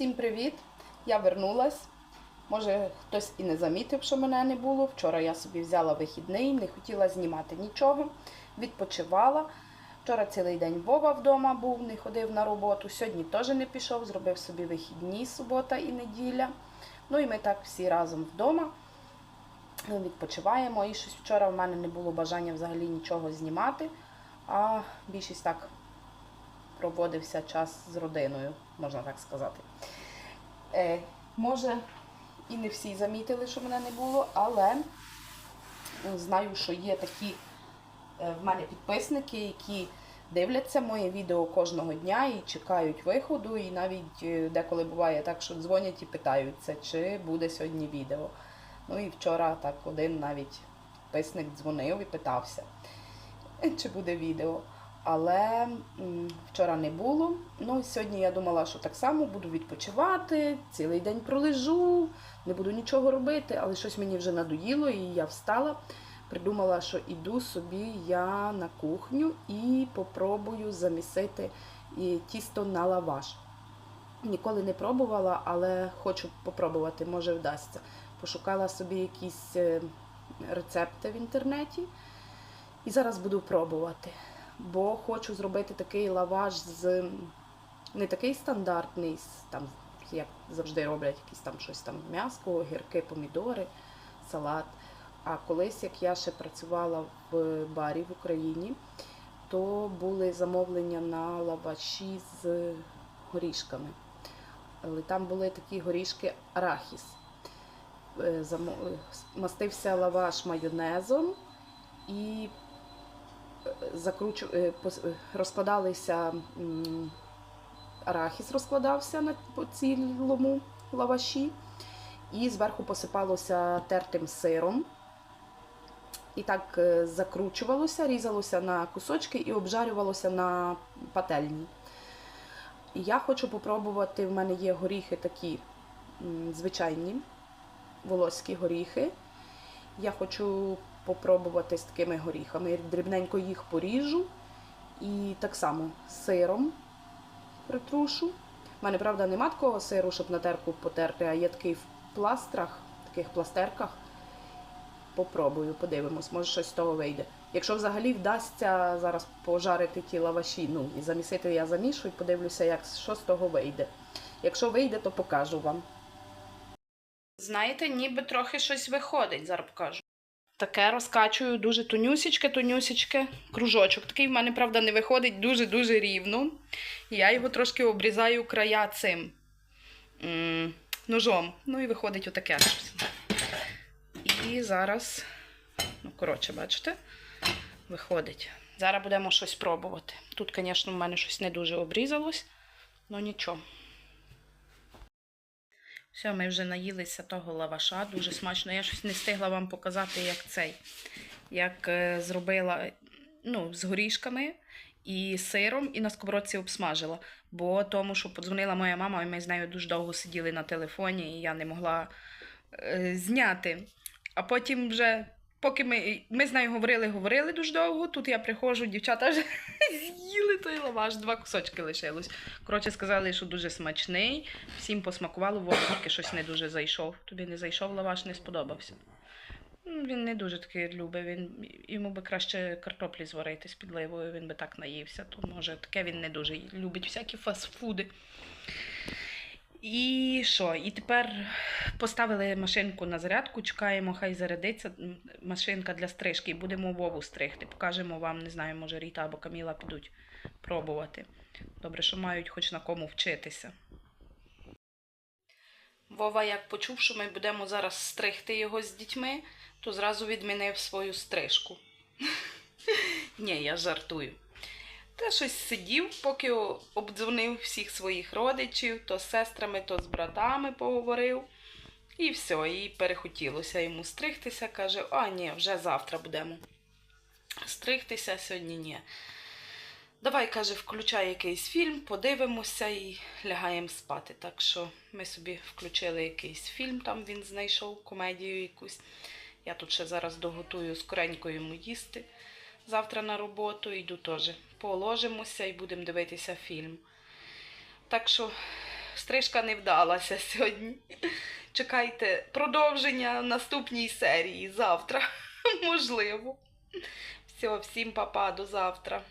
Всім привіт! Я вернулась. Може, хтось і не замітив, що мене не було. Вчора я собі взяла вихідний, не хотіла знімати нічого, відпочивала. Вчора цілий день Вова вдома був, не ходив на роботу. Сьогодні теж не пішов, зробив собі вихідні субота і неділя. Ну і ми так всі разом вдома відпочиваємо. І щось вчора в мене не було бажання взагалі нічого знімати, а більшість так проводився час з родиною, можна так сказати. Е, може, і не всі замітили, що мене не було, але знаю, що є такі е, в мене підписники, які дивляться моє відео кожного дня і чекають виходу. І навіть е, деколи буває так, що дзвонять і питаються, чи буде сьогодні відео. Ну і вчора так один навіть підписник дзвонив і питався, чи буде відео. Але вчора не було. Ну сьогодні я думала, що так само буду відпочивати, цілий день пролежу, не буду нічого робити, але щось мені вже надоїло, і я встала. Придумала, що іду собі я на кухню і попробую замісити тісто на лаваш. Ніколи не пробувала, але хочу попробувати, може вдасться. Пошукала собі якісь е, рецепти в інтернеті і зараз буду пробувати бо хочу зробити такий лаваш з не такий стандартний, там, як завжди роблять якісь там щось там м'яско, огірки, помідори, салат. А колись, як я ще працювала в барі в Україні, то були замовлення на лаваші з горішками. Але там були такі горішки арахіс. Е, Мастився лаваш майонезом і закручу... е, е, розкладалися арахіс розкладався на по цілому лаваші, і зверху посипалося тертим сиром. І так е, закручувалося, різалося на кусочки і обжарювалося на пательні. Я хочу попробувати, в мене є горіхи такі звичайні, волоські горіхи. Я хочу попробувати з такими горіхами. Дрібненько їх поріжу і так само сиром притрушу. У мене, правда, нема такого сиру, щоб на терку потерти, а є такий в пластрах, таких пластерках. Попробую, подивимось, може щось з того вийде. Якщо взагалі вдасться зараз пожарити ті лаваші, ну і замісити я замішу і подивлюся, як, що з того вийде. Якщо вийде, то покажу вам. Знаєте, ніби трохи щось виходить, зараз покажу. Таке розкачую дуже тонюсічке. Кружочок. Такий в мене, правда, не виходить дуже-дуже рівно. Я його трошки обрізаю края цим м, ножом. Ну і виходить отаке щось. І зараз, ну, коротше, бачите, виходить. Зараз будемо щось пробувати. Тут, звісно, в мене щось не дуже обрізалось, але нічого. Все, ми вже наїлися того лаваша, дуже смачно. Я щось не встигла вам показати, як цей, як е, зробила ну, з горішками і сиром, і на сковородці обсмажила. Бо тому, що подзвонила моя мама, і ми з нею дуже довго сиділи на телефоні, і я не могла е, зняти. А потім вже, поки ми, ми з нею говорили, говорили дуже довго, тут я приходжу, дівчата вже з'їли той лаваш, два кусочки лишилось. Коротше, сказали, що дуже смачний. Всім посмакувало, Вова тільки щось не дуже зайшов. Тобі не зайшов лаваш, не сподобався. Ну, Він не дуже такий любить. Він, йому би краще картоплі зварити з підливою, він би так наївся. То може таке він не дуже любить всякі фастфуди. І що? І тепер поставили машинку на зарядку, чекаємо, хай зарядиться машинка для стрижки. Будемо Вову стригти. Покажемо вам, не знаю, може Ріта або Каміла підуть пробувати. Добре, що мають хоч на кому вчитися. Вова, як почув, що ми будемо зараз стригти його з дітьми, то зразу відмінив свою стрижку. Ні, я жартую. Та щось сидів, поки обдзвонив всіх своїх родичів, то з сестрами, то з братами поговорив. І все, і перехотілося йому стригтися. Каже, а ні, вже завтра будемо стригтися, сьогодні ні. Давай, каже, включай якийсь фільм, подивимося і лягаємо спати. Так що ми собі включили якийсь фільм, там він знайшов комедію якусь. Я тут ще зараз доготую скоренько йому їсти. Завтра на роботу йду теж. Положимося і будемо дивитися фільм. Так що стрижка не вдалася сьогодні. Чекайте продовження наступній серії завтра. Можливо. Все, всім папа, до завтра.